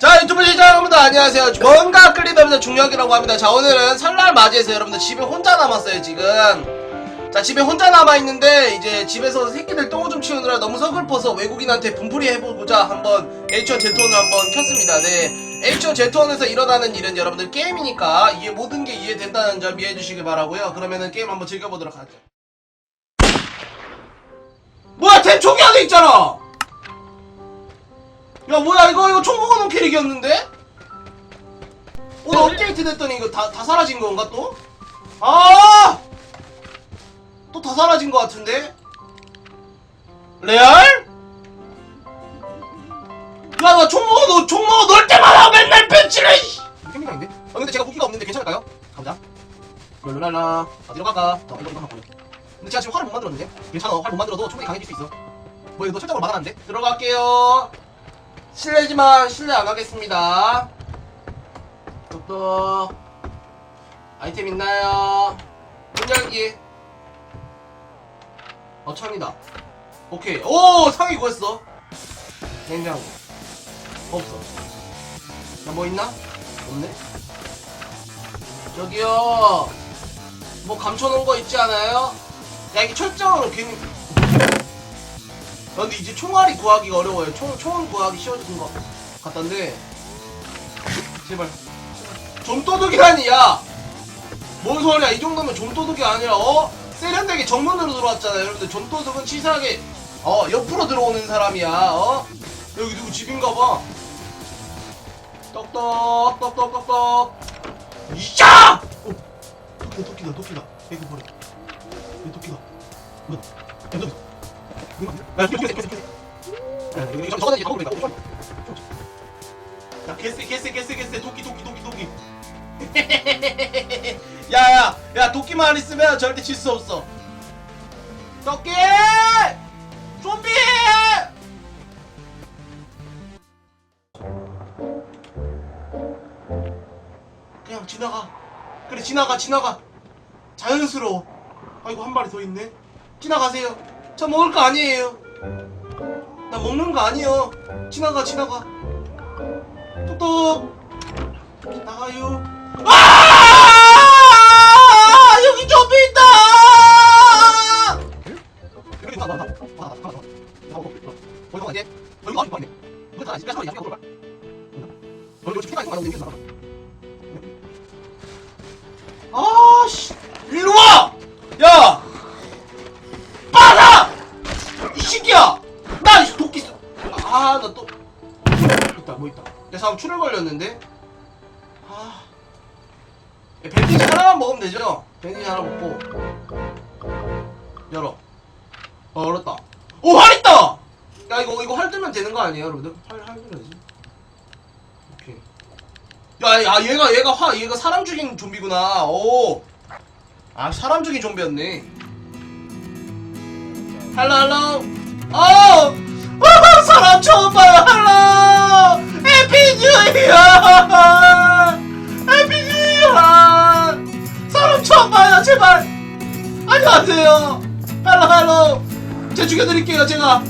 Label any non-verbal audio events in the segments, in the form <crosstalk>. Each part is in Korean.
자 유튜브 시청자 여러분들 안녕하세요. 뭔가 클리더입니다 중력이라고 합니다. 자 오늘은 설날 맞이해서 여러분들 집에 혼자 남았어요 지금. 자 집에 혼자 남아있는데 이제 집에서 새끼들 똥좀 치우느라 너무 서글퍼서 외국인한테 분풀이 해보고자 한번 H1Z1을 한번 켰습니다. 네. H1Z1에서 일어나는 일은 여러분들 게임이니까 이게 모든 게 이해된다는 점 이해해 주시길 바라고요. 그러면은 게임 한번 즐겨보도록 하죠. 뭐야 템 총이 안에 있잖아 야 뭐야 이거 이거 총 먹어놓은 캐릭이었는데? 오늘 업데이트 됐더니 이거 다, 다 사라진 건가 또? 아! 또 다 사라진 것 같은데? 레알? 야 나 총 먹어 총 먹어 놓을 때마다 맨날 벤치를 캠핑장인데? 아 근데 제가 무기가 없는데 괜찮을까요? 가보자 룰루랄라 어디로 갈까? 더 이거 이거 갖고 근데 제가 지금 활을 못 만들었는데? 괜찮아 활 못 만들어도 충분히 강해질 수 있어 뭐 이거 너 철저로 막아놨는데? 들어갈게요 실례지만 실례 안 하겠습니다. 똑똑. 아이템 있나요? 문 열기. 어, 천이다. 오케이. 오! 상위 구했어. 냉장고. 없어. 자, 뭐 있나? 없네? 저기요. 뭐 감춰놓은 거 있지 않아요? 야, 이게 철저로 괜히. 아, 근데 이제 총알이 구하기가 어려워요. 총, 총은 구하기 쉬워진 것 같던데. 제발. 좀 도둑이라니, 야! 뭔 소리야. 이 정도면 좀 도둑이 아니라, 어? 세련되게 정문으로 들어왔잖아요. 여러분들, 좀 도둑은 치사하게, 어, 옆으로 들어오는 사람이야, 어? 여기 누구 집인가 봐. 떡떡, 떡떡, 떡떡. 이야! 어, 토끼다, 토끼다, 토끼다. 이거 버려. 이거 토끼다. 뭐야? 야, 켜져. <laughs> 야, 야, 야, 도끼만 있으면 절대 질 수 없어. 도끼! 좀비! 그냥 지나가. 그래, 지나가, 지나가. 자연스러워. 아이고, 한 마리 더 있네. 지나가세요. 저 먹을 거 아니에요. 나 먹는 거 아니에요. 지나가 지나가. 사람 출혈 걸렸는데? 아. 야, 밴디지 하나만 먹으면 되죠? 밴디지 하나 먹고. 열어. 어, 열었다. 오, 활 있다! 야, 이거, 이거 활 뜨면 되는 거 아니에요, 여러분들? 활, 활 들어야지. 오케이. 야, 야, 얘가, 얘가 화, 얘가 사람 죽인 좀비구나. 오. 아, 사람 죽인 좀비였네. 헬로 헬로 어! 어! 사람 처음 봐요 헬로 에피즈야. 에피즈야. 사람 처음 봐요 제발. 안녕하세요. 헬로 헬로 제가 죽여드릴게요 제가.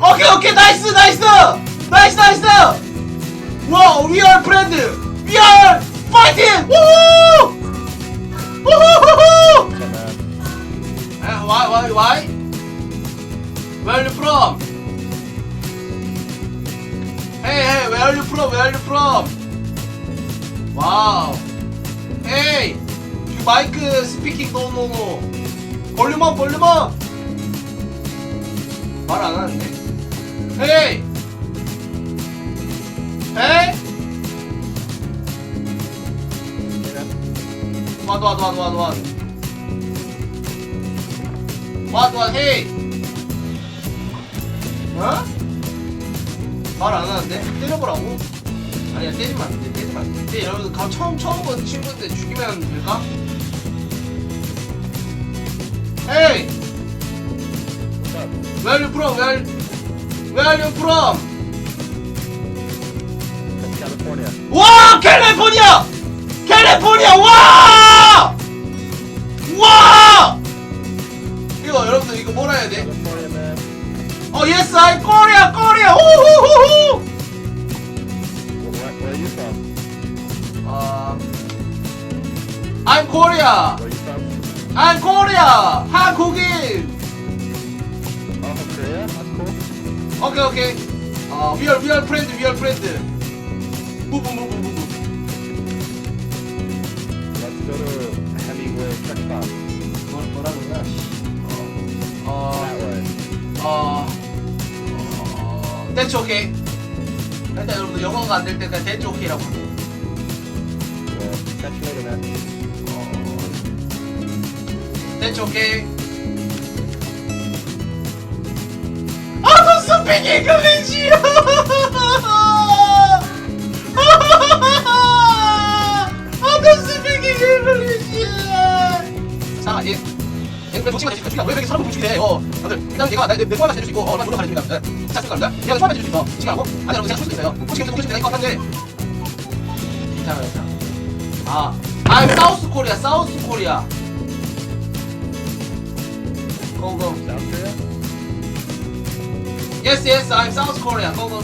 오케이 오케이. 나이스 나이스. 나이스 나이스. 와 we are friend. We are fighting. 우 우후후후! Uh, why, why, why? Where are you from? Hey, hey, where are you from? Where are you from? Wow. Hey, you mic speaking no, no, no. 볼륨 업, 볼륨 업. 말안 하는데. Hey. Hey. What, what, what, what, what? What what hey? 어? 말 안 하는데? 때려보라고? 아니야 때리면 안 돼. 때리면 안 돼. 근데 여러분 가 처음 처음 본 친구인데 죽이면 될까? Hey! Where are you from? Where Where are you from? California. 와 캘리포니아! 캘리포니아 와! 와! 이거 여러분들 이거 뭐라 해야 돼? Oh yes, I Korea, Korea. Ooh, ooh, ooh, Where, where are you from? ooh. Um, I'm Korea. Where are you from? I'm Korea. 한국인. Oh, Korea? That's cool. Okay, okay. Uh, we are we are friend, we are friend. Move, move, move, move, move. Let's go to Hemingway Truck Stop. 어, that's okay. 일단 여러분들 영어가 안 될 때 그냥 할게요. Well, catch you later, man. 어, that's okay. I don't speak English! I don't speak English! 자, 예. 왜 붙이면 되지? 붙이면 왜 이렇게 사람 붙이게 돼? 어, 다들 일단 얘가 내, 내 소환만 해줄 수 있고, 어, 나 물론 가르칩니다. 축하합니다. 얘가 소환만 해줄 수 있어. 지금 하고, 아니, 여러분 제가 칠수 있어요. 붙이면 붙이면 내가 이거 한데. 괜찮아, 괜찮아. 아, 아, 사우스 코리아, 사우스 코리아. Go, go. Yes, I'm South Korea. Go, go.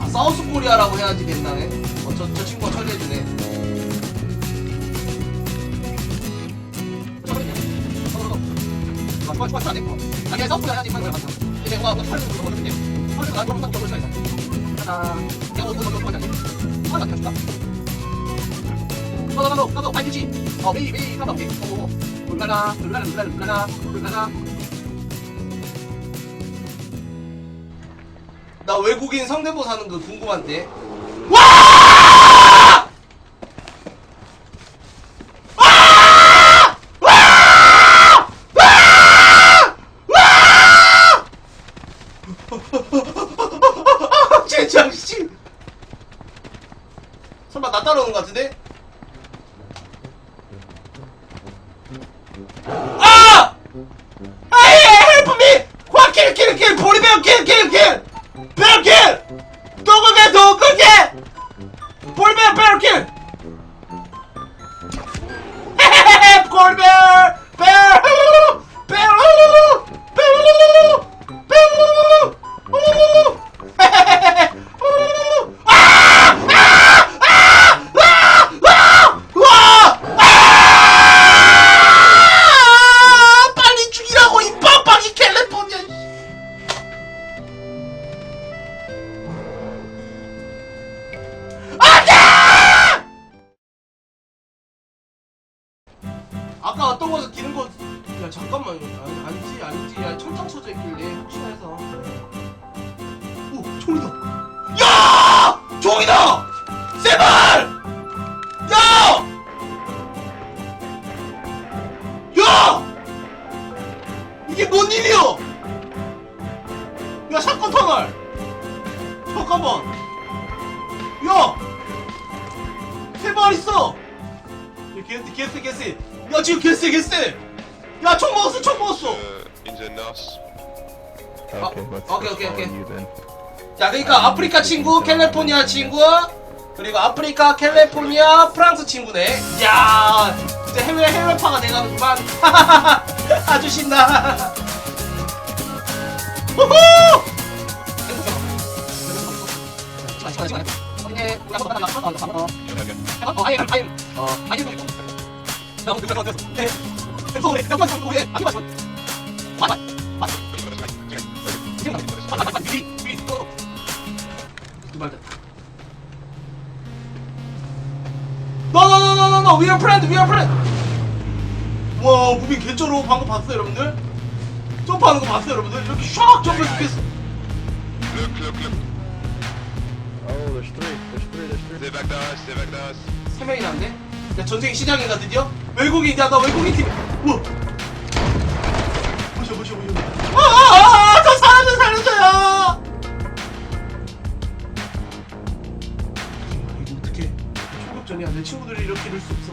아, 사우스 코리아라고 해야지 된다네. 어, 저, 저 친구가 처리해주네. 좋아, 좋아, 좋아, 좋아, 안 돼. 아, 그냥 사우스 코리아 해야지. 빨리, 빨리, 빨리. 이제 뭔가 뭐 털을 좀 먹어줄게. 털을 나 너무 좀 먹을 수가 있어. 하나, 내가 어디 어디 어디 어디 하나 더 줄까? 가도 가도 가도 발기지. 어, 메이 메이 가도 오케이. 오, 오. 울라라 울라라 울라라 울라라 울라라 나 외국인 성대모사 하는 거 궁금한데 와! 와! 와! 와! 와! 진짜 씨 설마 나 따라오는 거 같은데? 아! 아이 헬프 미! 와 킬, 킬, 킬! 보리베어 킬, 킬, 킬! 베어 킬! 도그게, 도그게! 보리베어 베어 킬! 헤헤헤헤! 보리베어! 베어! 베어! 아까 어떤 거서 기는 거, 야 잠깐만, 아니, 아니지, 아니지, 야 천장 쳐져 있길래 혹시나 해서. 오, 총이다. 야, 총이다. 제발! 야! 야! 이게 뭔 일이야? 야 사건 터널 잠깐만 야! 세 발 있어! 야 개쎄 개쎄 개쎄 야 지금 개쎄 개쎄. 야총 먹었어 총 먹었어. uh, in the north. Okay, let's okay, let's okay, follow okay. you then. 자 그러니까 아프리카 친구 캘리포니아 친구 그리고 아프리카 캘리포니아 프랑스 친구네. 야 이제 해외 해외파가 돼가는구만. <laughs> 아주 신나. 우후! 시간 시간 시간 네 우리 한번 만나 한번 더 어, 아예 아예 어 아예 좀나 오늘 그래서 어땠어 네 서울에 참고 해 아니 맞아 맞아 맞아 지금 맞아 맞아 맞아 미리 미리 또 두발 됐다. No no no no no no we are friend we are friend. 와 무빙 개쩔어 방금 봤어요 여러분들? 점프하는 거 봤어요 여러분들? 이렇게 샥 점프해서 깼어. Look, look, look. Oh, there's three. There's three. There's three. Stay back down, stay back down. 세 명이 났네. 야 전쟁이 시작인가 드디어? 외국인 야나 외국인 팀. 우와. 보셔 보셔 보셔. 아 아 아 저 사람 좀 살려줘요. 이거 어떻게? 초급전이야 내 친구들이 이렇게 이럴 수 없어.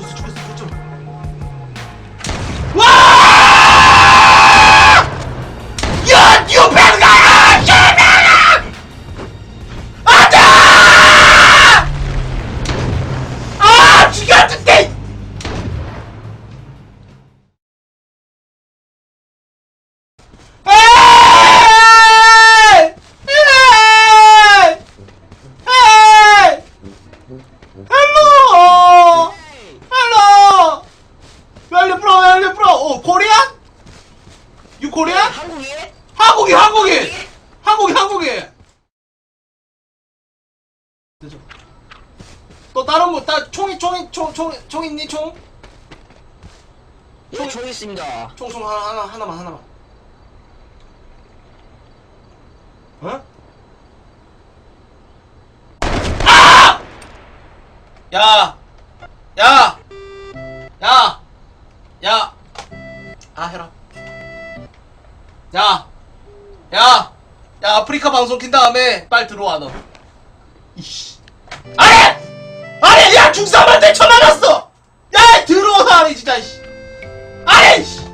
죽였어 죽였어 죽였 총이 총이 총총 총 있니 총? 예, 총 있습니다. 총 총 하나 하나 하나만 하나만 어? 아! 야! 야! 야! 야! 아 해라 야! 야! 야 아프리카 방송 킨 다음에 빨리 들어와 너 이씨 아니! 야 중사한테 쳐맞았어! 야 들어오서 아니 진짜 이씨 아니 씨!